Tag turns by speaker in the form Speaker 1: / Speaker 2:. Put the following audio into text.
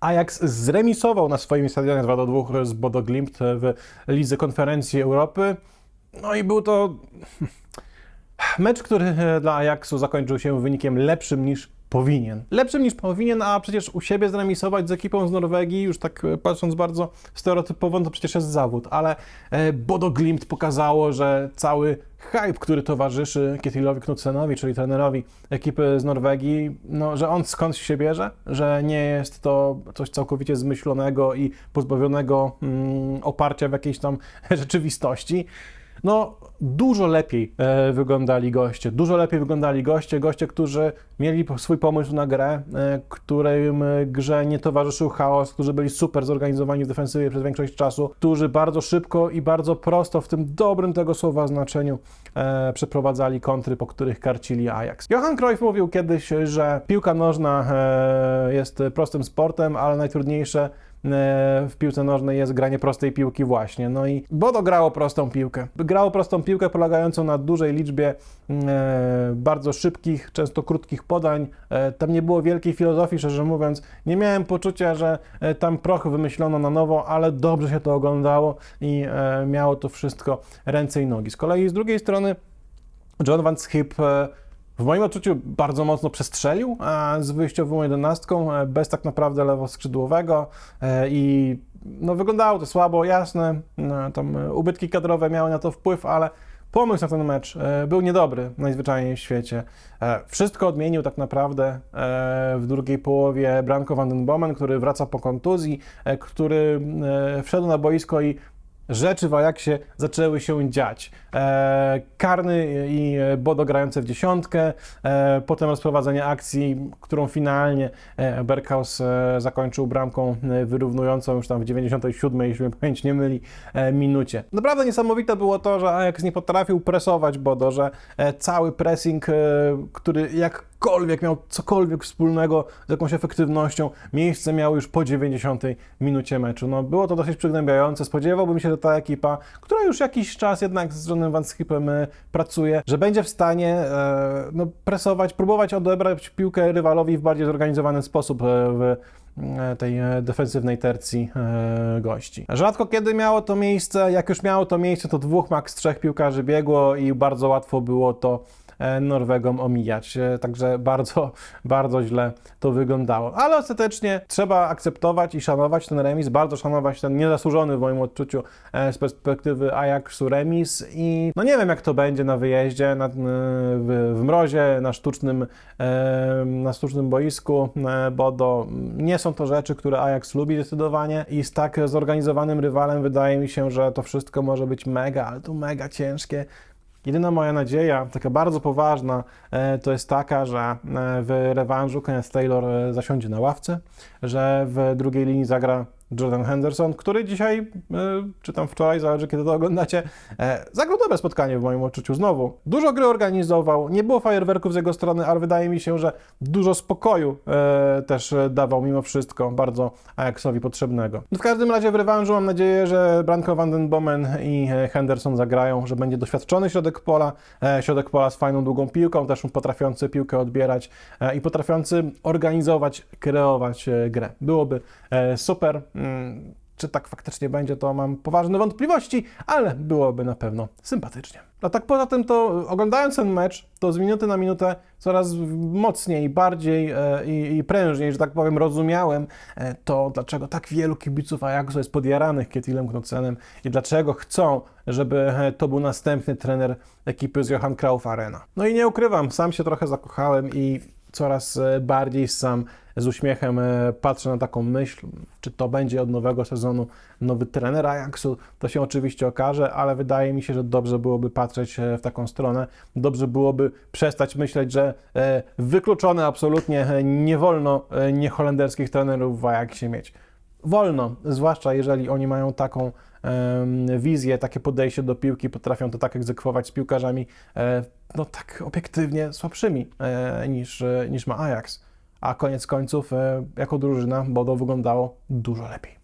Speaker 1: Ajax zremisował na swoim stadionie 2 do 2 z Bodo Glimt w Lidze Konferencji Europy. No i był to mecz, który dla Ajaxu zakończył się wynikiem lepszym niż powinien. Lepszym niż powinien, a przecież u siebie zremisować z ekipą z Norwegii, już tak e, patrząc bardzo stereotypowo, to przecież jest zawód, ale e, Bodo Glimt pokazało, że cały hype, który towarzyszy Kietilowi Knudsenowi, czyli trenerowi ekipy z Norwegii, no, że on skąd się bierze, że nie jest to coś całkowicie zmyślonego i pozbawionego mm, oparcia w jakiejś tam rzeczywistości. No, dużo lepiej e, wyglądali goście. Dużo lepiej wyglądali goście, goście, którzy mieli swój pomysł na grę, e, którym e, grze nie towarzyszył chaos, którzy byli super zorganizowani w defensywie przez większość czasu, którzy bardzo szybko i bardzo prosto, w tym dobrym tego słowa znaczeniu, e, przeprowadzali kontry, po których karcili Ajax. Johan Cruyff mówił kiedyś, że piłka nożna e, jest prostym sportem, ale najtrudniejsze w piłce nożnej jest granie prostej piłki właśnie. No i Bodo grało prostą piłkę. Grało prostą piłkę polegającą na dużej liczbie e, bardzo szybkich, często krótkich podań. E, tam nie było wielkiej filozofii, szczerze mówiąc. Nie miałem poczucia, że e, tam proch wymyślono na nowo, ale dobrze się to oglądało i e, miało to wszystko ręce i nogi. Z kolei z drugiej strony John Van Schip e, w moim odczuciu bardzo mocno przestrzelił e, z wyjściową jedenastką, e, bez tak naprawdę lewoskrzydłowego e, i no, wyglądało to słabo, jasne, no, tam ubytki kadrowe miały na to wpływ, ale pomysł na ten mecz był niedobry najzwyczajniej w świecie. Wszystko odmienił tak naprawdę w drugiej połowie Branko van den Bomen, który wraca po kontuzji, który wszedł na boisko i rzeczy w Ajaxie zaczęły się dziać. E, karny i Bodo grające w dziesiątkę, e, potem rozprowadzenie akcji, którą finalnie e, Berghaus e, zakończył bramką e, wyrównującą już tam w 97, jeśli mnie pamięć nie myli, minucie. Naprawdę niesamowite było to, że Ajax nie potrafił presować Bodo, że cały pressing, który jakkolwiek miał cokolwiek wspólnego z jakąś efektywnością, miejsce miał już po 90 minucie meczu. No, było to dosyć przygnębiające. Spodziewałbym się, że ta ekipa, która już jakiś czas jednak z Johnem Van Schipem e, pracuje, że będzie w stanie e, no, presować, próbować odebrać piłkę rywalowi w bardziej zorganizowany sposób e, w e, tej defensywnej tercji gości. Rzadko kiedy miało to miejsce, jak już miało to miejsce, to dwóch, maks trzech piłkarzy biegło i bardzo łatwo było to Norwegom omijać. E, Także bardzo, bardzo źle to wyglądało. Ale ostatecznie trzeba akceptować i szanować ten remis, bardzo szanować ten niezasłużony w moim odczuciu e, z perspektywy Ajaxu remis i no nie wiem jak to będzie na wyjeździe, na, w, w mrozie, na sztucznym, e, na sztucznym boisku, e, bo do, nie są to rzeczy, które Ajax lubi zdecydowanie i z tak zorganizowanym rywalem wydaje mi się, że to wszystko może być mega, ale to mega ciężkie. Jedyna moja nadzieja, taka bardzo poważna, e, to jest taka, że e, w rewanżu Kenneth Taylor e, zasiądzie na ławce, że w drugiej linii zagra Jordan Henderson, który dzisiaj, e, czy tam wczoraj, zależy kiedy to oglądacie, e, zagrał dobre spotkanie w moim odczuciu znowu. Dużo gry organizował, nie było fajerwerków z jego strony, ale wydaje mi się, że dużo spokoju e, też dawał mimo wszystko, bardzo Ajaxowi potrzebnego. W każdym razie w rewanżu mam nadzieję, że Branko van den Bomen i Henderson zagrają, że będzie doświadczony środek pola, środek pola z fajną długą piłką, też potrafiący piłkę odbierać i potrafiący organizować, kreować grę. Byłoby super. Mm, Czy tak faktycznie będzie, to mam poważne wątpliwości, ale byłoby na pewno sympatycznie. A tak poza tym, to oglądając ten mecz, to z minuty na minutę coraz mocniej, bardziej e, i, i prężniej, że tak powiem, rozumiałem e, to, dlaczego tak wielu kibiców Ajaxu jest podjaranych Kietilem Knudsenem i dlaczego chcą, żeby e, to był następny trener ekipy z Johan Cruyff Arena. No i nie ukrywam, sam się trochę zakochałem i coraz e, bardziej sam z uśmiechem e, patrzę na taką myśl, czy to będzie od nowego sezonu nowy trener Ajaxu, to się oczywiście okaże, ale wydaje mi się, że dobrze byłoby patrzeć e, w taką stronę, dobrze byłoby przestać myśleć, że wykluczone absolutnie nie wolno nieholenderskich trenerów w Ajaxie mieć. Wolno, zwłaszcza jeżeli oni mają taką wizję, takie podejście do piłki, potrafią to tak egzekwować z piłkarzami, e, no tak obiektywnie słabszymi e, niż, niż ma Ajax. A koniec końców, e, jako drużyna, Bodo wyglądało dużo lepiej.